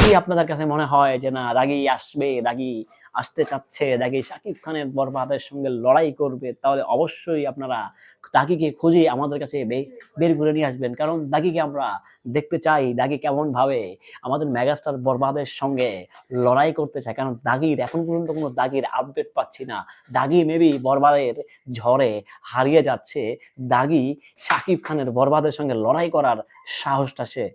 কি আপনাদের কাছে মনে হয় যে না দাগি আসবে দাগি আসতে চাচ্ছে দাগি শাকিব খানের বরবাদের সঙ্গে লড়াই করবে, তাহলে অবশ্যই আপনারা দাগিকে খুঁজে আমাদের কাছে বের করে নিয়ে আসবেন। কারণ দাগিকে আমরা দেখতে চাই, দাগি কেমন ভাবে আমাদের মেগাস্টার বরবাদের সঙ্গে লড়াই করতে চায়। কারণ দাগির, এখন পর্যন্ত কোনো দাগির আপডেট পাচ্ছি না। দাগি মেবি বরবাদের ঝড়ে হারিয়ে যাচ্ছে। দাগি শাকিব খানের বরবাদের সঙ্গে লড়াই করার সাহসটা সে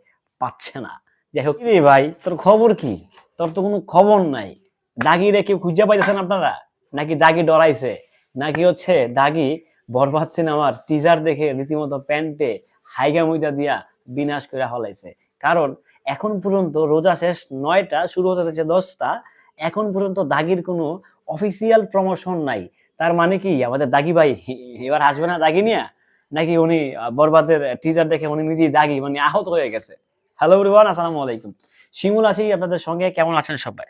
পাচ্ছে না। যাই হোক রে ভাই, তোর খবর কি? তোর তো কোনো খবর নাই। দাগি রে কেউ খুঁজে পাইতেছেন আপনারা? নাকি দাগি ডরাইছে? নাকি হচ্ছে দাগি বরবাদ সিনেমার টিজার দেখে রীতিমতো প্যান্টে হাইগা মুইজা দিয়া বিনাশ করে হলাইছে? কারণ এখন পর্যন্ত রোজা শেষ নয়টা, শুরু হতে যাচ্ছে দশটা। এখন পর্যন্ত দাগির কোনো অফিসিয়াল প্রমোশন নাই। তার মানে কি, আমাদের দাগি ভাই এবার আসবে না দাগি নিয়ে? নাকি উনি বরবাদের টিজার দেখে উনি নিজেই দাগি মানে আহত হয়ে গেছে? হ্যালো এভরিওয়ান আসসালামু আলাইকুম। শিমুল আছি, আপনাদের সঙ্গে। কেমন আছেন সবাই?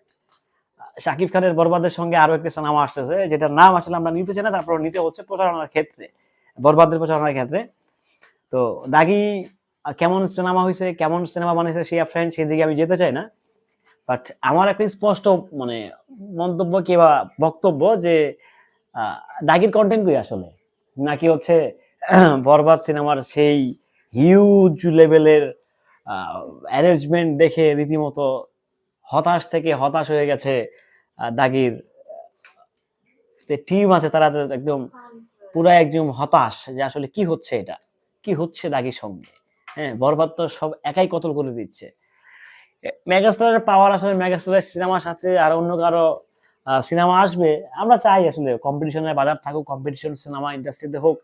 শাকিব খানের বরবাদের সঙ্গে আরও একটি সিনেমা আসতেছে, যেটার নাম আসলে আমরা নিতে চাই না তারপর নিতে হচ্ছে প্রচারণার ক্ষেত্রে, বরবাদের প্রচারণার ক্ষেত্রে। তো দাগি, কেমন সিনেমা হয়েছে কেমন সিনেমা বানিয়েছে সেই ফ্রেন্ড সেই দিকে আমি যেতে চাই না। বাট আমার একটা স্পষ্ট মানে মন্তব্য কি বা বক্তব্য যে দাগির কন্টেন্ট কই আসলে? নাকি হচ্ছে, বরবাদ সিনেমার সেই হিউজ লেভেলের অ্যারেঞ্জমেন্ট দেখে রীতিমতো হতাশ থেকে হতাশ হয়ে গেছে দাগির যে টিম আছে তারা একদম পুরো একদম হতাশ যে আসলে কি হচ্ছে এটা, কি হচ্ছে দাগির সঙ্গে। হ্যাঁ বরবাদ তো সব একাই কতল করে দিচ্ছে। মেগাস্টারের পাওয়ার আসলে মেগাস্টারের সিনেমার সাথে আর অন্য কারও সিনেমা আসবে, আমরা চাই আসলে কম্পিটিশনের বাজার থাকুক কম্পিটিশন সিনেমা ইন্ডাস্ট্রিতে হোক,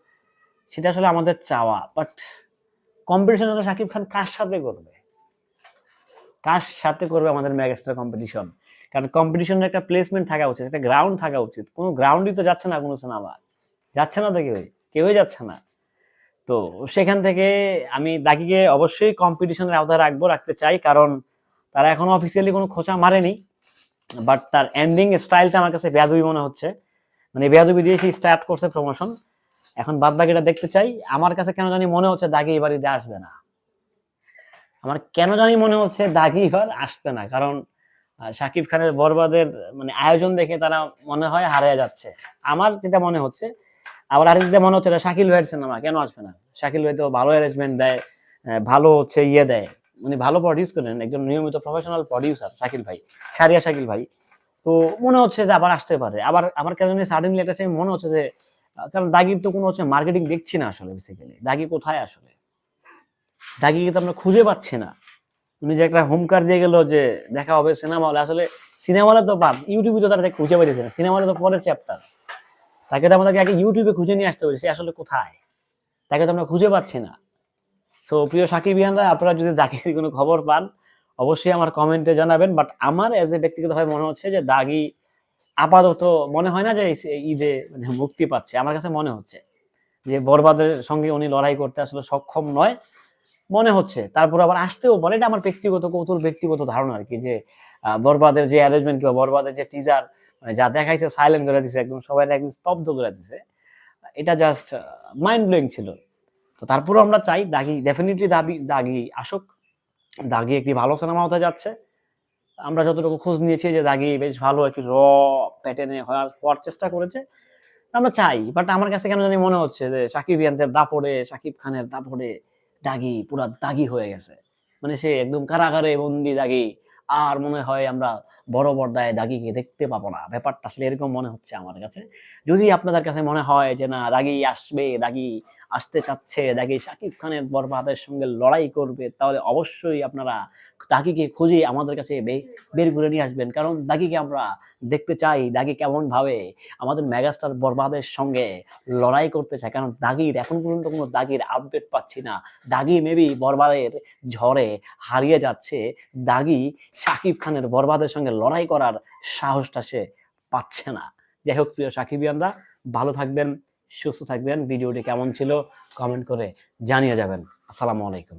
সেটা আসলে আমাদের চাওয়া। বাট কম্পিটিশন শাকিব খান কার সাথে করবে? কার সাথে করবে আমাদের মেগাস্টার কম্পিটিশন কারণ কম্পিটিশনের একটা প্লেসমেন্ট থাকা উচিত, একটা গ্রাউন্ড থাকা উচিত। কোনো গ্রাউন্ডই তো যাচ্ছে না কোনো সিনেমা যাচ্ছে না তো কেউই কেউই যাচ্ছে না। তো সেখান থেকে আমি দাগিকে অবশ্যই কম্পিটিশনের আওতায় রাখব, রাখতে চাই। কারণ তারা এখনও অফিসিয়ালি কোনো খোঁচা মারেনি বাট তার এন্ডিং স্টাইলটা আমার কাছে বেয়াদবি মনে হচ্ছে। মানে বেয়াদবি দিয়ে সেই স্টার্ট করছে প্রমোশন এখন বাদ বাকিটা দেখতে চাই। আমার কাছে কেন জানি মনে হচ্ছে দাগি এবার ঈদে আসবে না। আমার কেন জানি মনে হচ্ছে দাগি এবার আসবে না। কারণ শাকিব খানের বরবাদের মানে আয়োজন দেখে তারা মনে হয় হারিয়ে যাচ্ছে। আমার যেটা মনে হচ্ছে, আবার আরেকটা মনে হচ্ছে, এটা শাকিল ভাইয়ের সিনেমা কেন আসবে না? শাকিল ভাই তো ভালো অ্যারেঞ্জমেন্ট দেয় ভালো হচ্ছে ইয়ে দেয়। উনি ভালো প্রডিউস করেন, একজন নিয়মিত প্রফেশনাল প্রডিউসার শাকিল ভাই, সারিয়া শাকিল ভাই। তো মনে হচ্ছে যে আবার আসতে পারে। আবার আমার কেন জানি সাডেনলি একটা মনে হচ্ছে যে কারণ দাগির তো কোনো হচ্ছে মার্কেটিং দেখছি না আসলে বেসিক্যালি দাগি কোথায় আসলে? দাগিকে তো আমরা খুঁজে পাচ্ছি না। উনি যে একটা হোমকার দিয়ে গেলো যে দেখা হবে সিনেমা হলে আসলে সিনেমা হলে তো বাদ ইউটিউবে তো তারা খুঁজে পাইতেছে না সিনেমা হলে তো পরের চ্যাপ্টার তাকে তো আমাদেরকে আগে ইউটিউবে খুঁজে নিয়ে আসতে হবে সে আসলে কোথায়? তাকে তো আমরা খুঁজে পাচ্ছি না। সো প্রিয় সাকিব ইয়ানরা, আপনারা যদি দাগির কোনো খবর পান, অবশ্যই আমার কমেন্টে জানাবেন। বাট আমার এজ এ ব্যক্তিগতভাবে মনে হচ্ছে যে দাগি আপাতত মনে হয় না যে ঈদে মানে মুক্তি পাচ্ছে। আমার কাছে মনে হচ্ছে যে বরবাদের সঙ্গে উনি লড়াই করতে আসলে সক্ষম নয়, মনে হচ্ছে। তারপর আবার আসতেও পারে। এটা আমার ব্যক্তিগত কৌতুল ব্যক্তিগত ধারণা আর কি যে বরবাদের যে অ্যারেঞ্জমেন্ট কিংবা বরবাদের যে টিজার মানে যা দেখাইছে সাইলেন্ট করে দিছে, একদম সবাই একদম স্তব্ধ করে দিছে, এটা জাস্ট মাইন্ড ব্লোয়িং ছিল। তো তারপরেও আমরা চাই দাগি ডেফিনেটলি দাবি, দাগি আসুক। দাগি একটি ভালো সিনেমা হতে যাচ্ছে। আমরা যতটুকু খোঁজ নিয়েছি যে দাগি বেশ ভালো একটি র প্যাটার্নে হওয়ার চেষ্টা করেছে। আমরা চাই বাট আমার কাছে কেন জানি মনে হচ্ছে যে সাকিব ইয়ানদের দাপড়ে সাকিব খানের দাপড়ে দাগি, পুরা দাগি হয়ে গেছে। মানে সে একদম কারাগারে বন্দি দাগি, আর মনে হয় আমরা বড় পর্দায় দাগিকে দেখতে পাবো না। ব্যাপারটা আসলে এরকম মনে হচ্ছে আমার কাছে। যদি আপনাদের কাছে মনে হয় যে না, দাগি আসবে, দাগি আসতে চাচ্ছে দাগি শাকিব খানের বরবাদের সঙ্গে লড়াই করবে, তাহলে অবশ্যই আপনারা দাগিকে খুঁজে আমাদের কাছে বের করে নিয়ে আসবেন। কারণ দাগিকে আমরা দেখতে চাই, দাগি কেমন ভাবে আমাদের মেগাস্টার বরবাদের সঙ্গে লড়াই করতে চায়। কারণ দাগির, এখন পর্যন্ত কোনো দাগির আপডেট পাচ্ছি না। দাগি মেবি বরবাদের ঝড়ে হারিয়ে যাচ্ছে। দাগি শাকিব খানের বরবাদের সঙ্গে লড়াই করার সাহসটা সে পাচ্ছে না। যাই হোক, প্রিয় সাকিবিয়ানরা, ভালো থাকবেন। সুস্থ থাকবেন। ভিডিওটি কেমন ছিল কমেন্ট করে জানিয়ে যাবেন। আসসালামু আলাইকুম।